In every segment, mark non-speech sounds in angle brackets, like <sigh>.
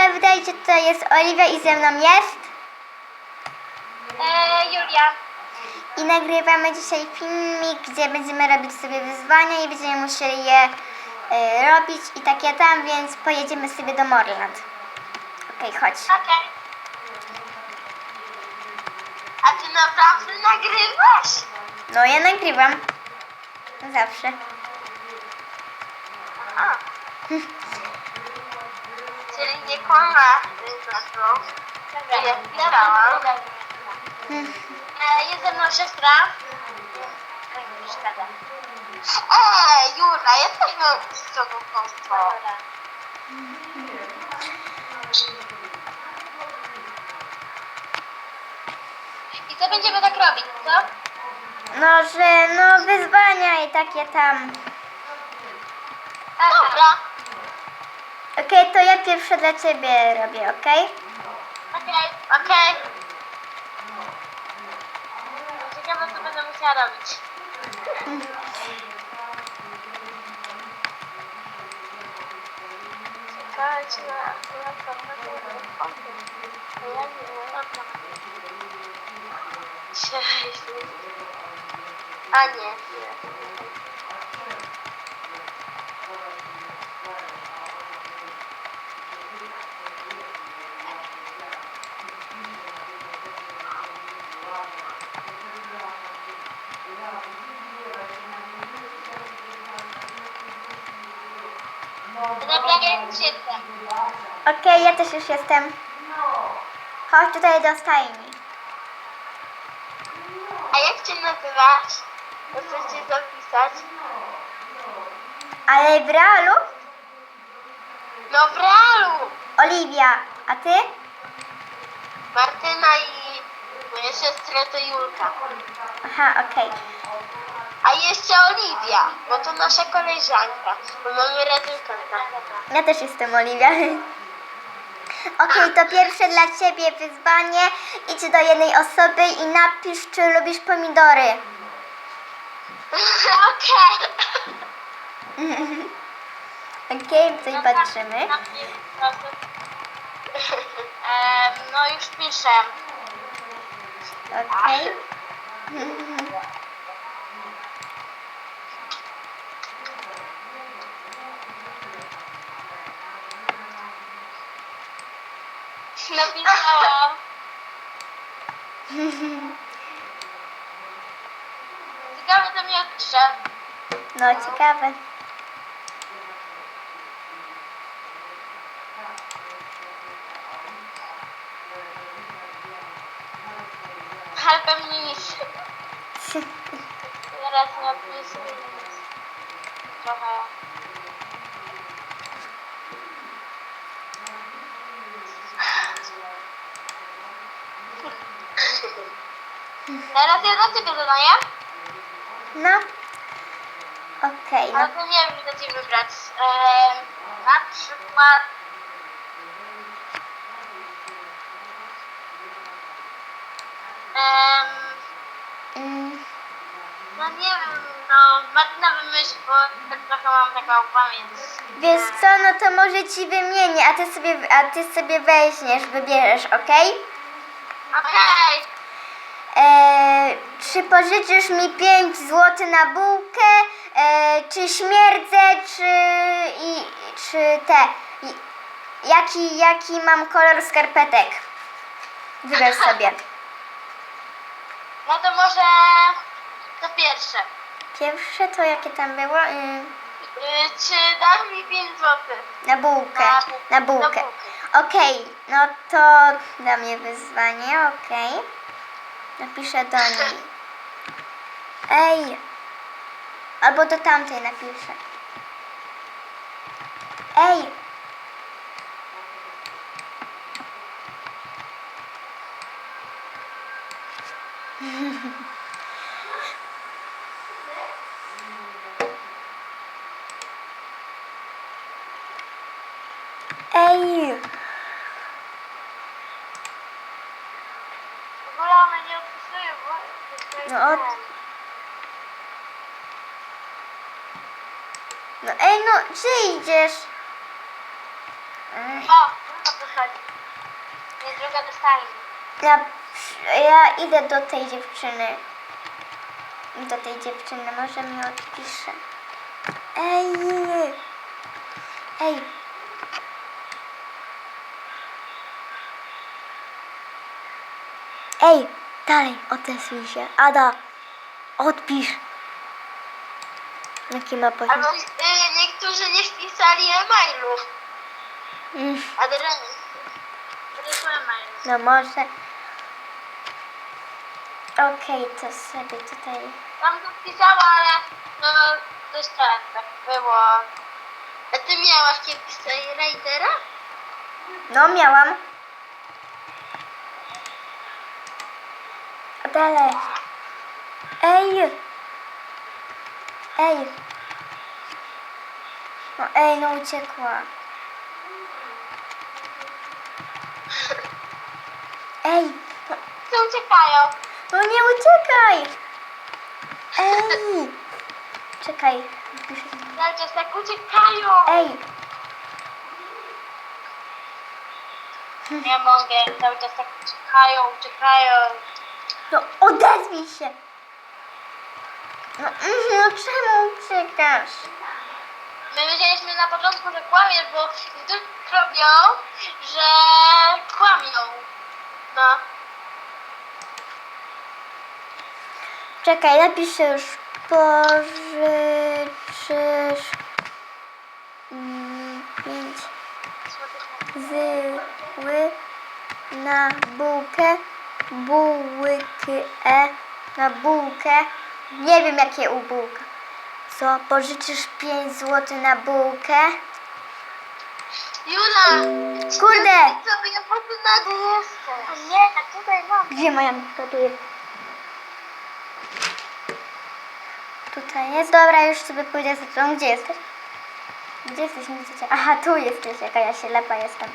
się wydaje, że to jest Oliwia i ze mną jest. E, Julia. I nagrywamy dzisiaj filmik, gdzie będziemy robić sobie wyzwania i będziemy musieli je e, robić i takie tam, więc pojedziemy sobie do Morland. Okej, chodź. Okej. A ty naprawdę nagrywasz? No ja nagrywam. Zawsze. A. <laughs> Czyli nie kłamasz za to. Ja wpisałam. E, jest ze mną siostra. Ej, Jura, ja też mam z tobą konto. I co będziemy tak robić, co? No, że no wyzwania i takie tam. Dobra. Okej, to ja pierwsze dla ciebie robię, okej? Okej, okej. Ciekawe, co będę musiała robić. Czekać na, na formę Ja nie wiem. Cześć. A nie, nie. Dobra, ja już jestem. Okej, ja też już jestem. Chodź tutaj do stajni. A jak cię nazywasz? Chcę cię zapisać. Ale w realu? No w realu! Oliwia, a ty? Martyna i moja siostra to Julka. Aha, okej. A jeszcze Oliwia, bo to nasza koleżanka, bo mamy razem kontakt. Ja też jestem Oliwia. Okej, to pierwsze dla ciebie wyzwanie. Idź do jednej osoby i napisz, czy lubisz pomidory. <laughs> Okej. <laughs> Okej, tutaj patrzymy. <laughs> Em, no już piszę. Okej. Napisałam. Ciekawe to mnie odpisze. No, ciekawe. Ale pewnie nic. <laughs> Teraz nie odpisze nic. Trochę. Teraz ja do ciebie zadaję, No. Okej, ale no. to nie wiem, co ci wybrać. Ehm, na przykład... Ehm, Mm, no nie wiem, no Martyna wymyśl, bo tak trochę mam taką pamięć. Wiesz co, no to może ci wymienię, a ty sobie, a ty sobie weźmiesz, wybierzesz, okej? Okej. Eee, czy pożyczysz mi 5 zł na bułkę, eee, czy śmierdzę, czy, i, czy te, i, jaki, jaki mam kolor skarpetek? Wybierz <laughs> sobie. No to może to pierwsze. Pierwsze to jakie tam było? Ym, Yy, czy dasz mi 5 zł? na bułkę, Na na bułkę. bułkę. Okej, no to dla mnie wyzwanie, okej. Napiszę do niej. Ej, albo do tamtej napiszę. Ej. W ogóle ona nie odpisuje, bo... No od- No ej, no gdzie idziesz? Ej, O, co chodzi. Nie droga do sali. Ja, ja idę do tej dziewczyny. Do tej dziewczyny, może mi odpisze. Ej! Ej! Ej! Dalej, odezwij się. Ada! Odpisz! Jaki ma poziom? Albo y, niektórzy nie wpisali e-mailów. Mm, e-mailu. No może. Okej, to sobie tutaj. Tam to wpisała, ale no coś tam tak było. A ty miałaś kiedyś tej Raidera? No, miałam. Dalej. Ej! Ej! No ej, no uciekła. Ej! No, Co uciekają? no nie uciekaj! Ej! Czekaj. Cały czas tak uciekają. Ej! Nie mogę, cały czas tak uciekają, uciekają. No odezwij się! No, mhm, no czemu uciekasz? My wiedzieliśmy na początku, że kłamiesz, bo niektórzy robią, że kłamią. No. Czekaj, napiszę już. Pożyczysz pięć zyły na bułkę, e na bułkę. Nie wiem jakie u bułka. Co? Pożyczysz 5 zł na bułkę? Jula! Kurde! Co, ja po prostu nady jestem. Nie, a tutaj mam. Gdzie moja tu jest? Tutaj jest. Dobra, już sobie pójdę za tą. Gdzie jesteś? Gdzie jesteś? Nie widzę cię. Aha, tu jesteś. Jaka ja się lepa jestem.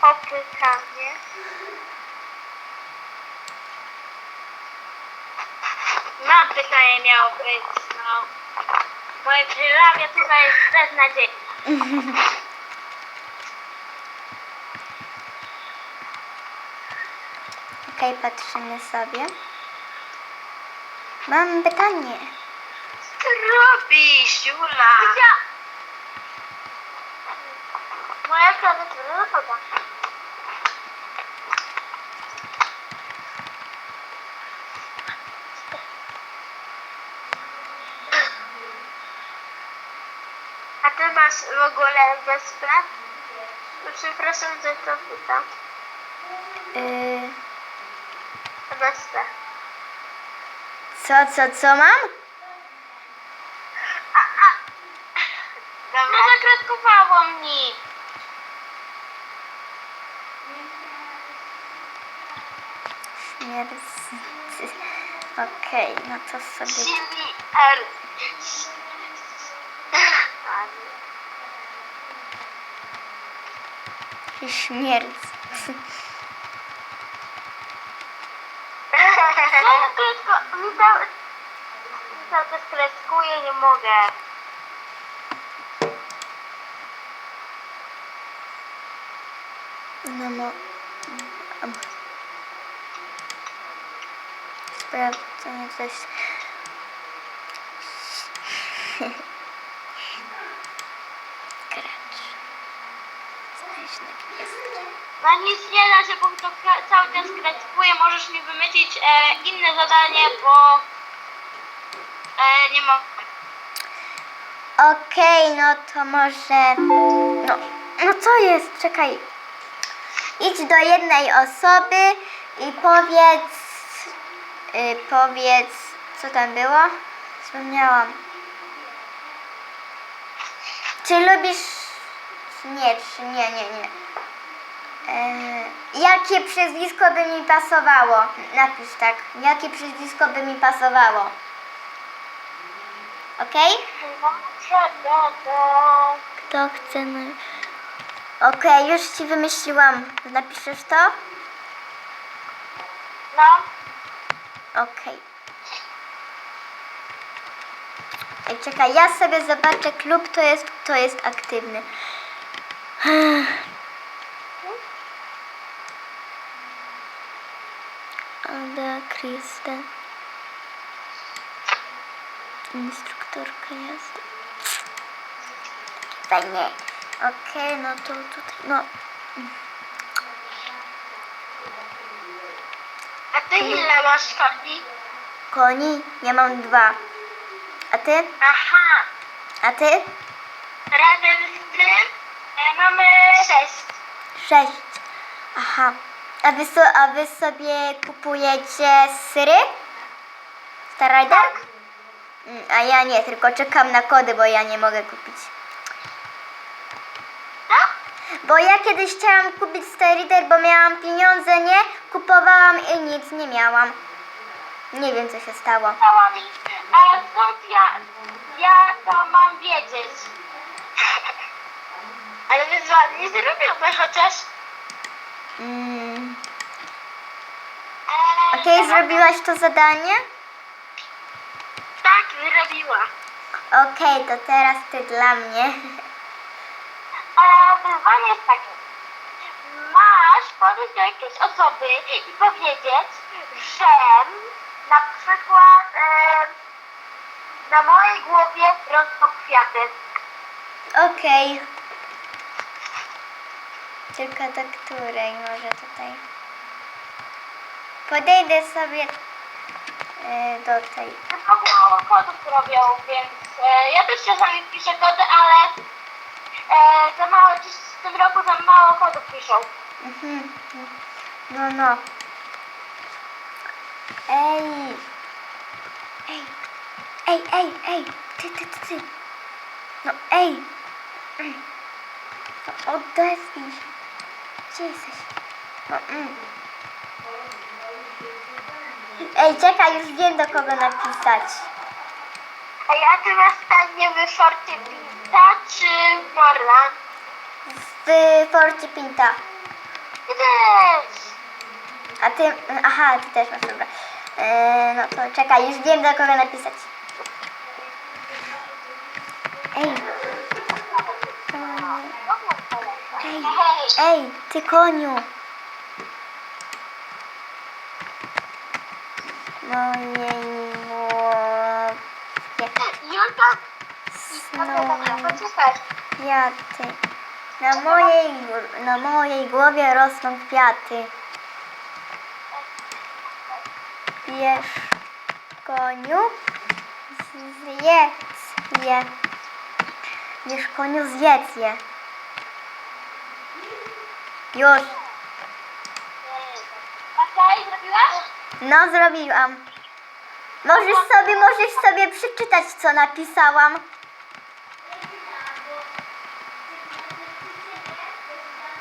Popykanie. Mam pytanie miało być, Moje klawiatura jest beznadziejna. Okej, patrzymy sobie. Mam pytanie. Co robisz, Jula? Moja klawiatura zapada. Ty masz w ogóle wyspę? No, Przepraszam, że to pytam. Yy, Wyspę. co, co, co mam? A, a. No zakratkowało mnie. Śmierć. Okej, no to sobie. Silni R. Śmierć. No, kredko, mi cały, cały czas kreskuje, nie mogę. No mo... am- Sprawdzenie coś... Znajdź na. No nic nie da się, bo to cały czas kreskuje. Możesz mi wymyślić e, inne zadanie, bo e, nie mogę. Okej, no to może... No, no co jest? Czekaj. Idź do jednej osoby i powiedz... Y, powiedz... Co tam było? Wspomniałam. Czy lubisz śmierć? Nie, nie, nie. E, jakie przezwisko by mi pasowało? Napisz tak. Jakie przezwisko by mi pasowało? Okej? Kto chce? No... Okej, już ci wymyśliłam. Napiszesz to? No, Okej. Ej, czekaj, ja sobie zobaczę klub, to jest, to jest aktywny. Ada Kristen. Instruktorka jazdy. Fajnie. Okej, okay, no to tutaj, no. A ty ile masz koni? Koni? Ja mam dwa. A ty? Aha. A ty? Razem z tym? Mamy sześć. Sześć. Aha. A wy, so, a wy sobie kupujecie syry? Starajder? Mm, A ja nie, tylko czekam na kody, bo ja nie mogę kupić. Tak? Bo ja kiedyś chciałam kupić Starrider, bo miałam pieniądze, nie? Kupowałam i nic nie miałam. Nie wiem, co się stało. A skąd ja, ja to mam wiedzieć? Ale wyzwanie nie zrobione chociaż. Mm. Eee, Okej, zrobiłaś to zadanie? Tak, zrobiła. Okej, to teraz ty dla mnie. A wyzwanie jest takie. Masz podejść do jakiejś osoby i powiedzieć, że na przykład e, na mojej głowie rosną kwiaty. Okej. Tylko do której może tutaj? Podejdę sobie e, do tej. Tylko mało kodów robią, więc e, ja też czasami piszę kody, ale e, za mało, dziś w tym roku za mało kodów piszą. Mhm. No, no. Ej. Ej. Ej, ej, ej. Ty, ty, ty, ty. No, ej. No, odezwij się. Gdzie jesteś? No, mm. Ej, czekaj, już wiem do kogo napisać. A ja teraz stanie w Forcie Pinta czy w Morland? W Forcie Pinta. Ty też. A ty, aha, ty też masz, dobra. E, no to czekaj, już wiem do kogo napisać. Ej. Ej, ej, ty koniu. Mojej głowie Julka, snu poczekaj. kwiaty. Na mojej, na mojej głowie rosną kwiaty. Bierz koniu, zjedz je. Bierz koniu, zjedz je. Już. Okej, zrobiłaś? No, zrobiłam. Możesz sobie, możesz sobie przeczytać, co napisałam.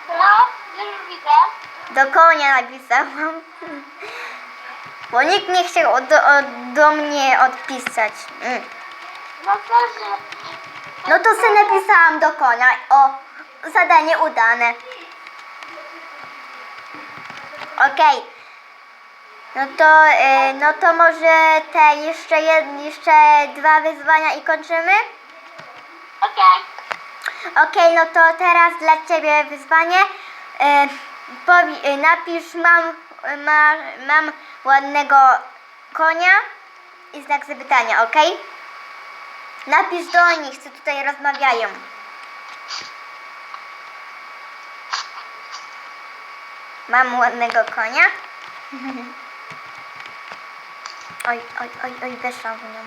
No, już widzę. Do konia napisałam. Bo nikt nie chciał do, od- do mnie odpisać. Mm. No proszę. No to sobie napisałam do konia. O, zadanie udane. Okej. No to, y, no to może te jeszcze, jed, jeszcze dwa wyzwania i kończymy? Okej. Okej, no to teraz dla Ciebie wyzwanie. E, powi, e, napisz mam, e, ma, mam ładnego konia i znak zapytania, ok? Napisz do nich, co tutaj rozmawiają. Mam ładnego konia. Oj, oj, oj, oj, weszłam w nią.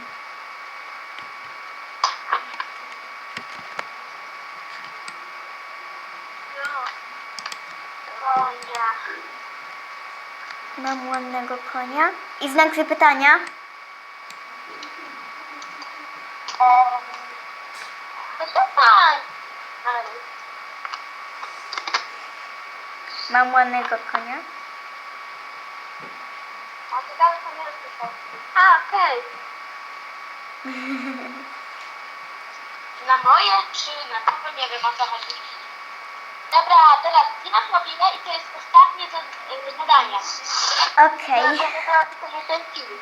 Mam ładnego konia. I znak zapytania. Eee, No to tak. Mam ładnego konia. A ty dalej to nie rozpisał. A, okej. <laughs> Na moje czy na to nie wiem o co chodzi. Dobra, teraz ja robię i to jest ostatnie y, zadanie. Okej. Teraz film.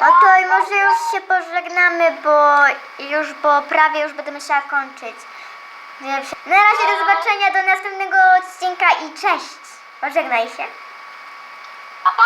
No to i może już się pożegnamy, bo już, bo prawie już będę musiała kończyć. Na razie do zobaczenia do następnego odcinka i cześć! Pożegnaj się. Pa, pa.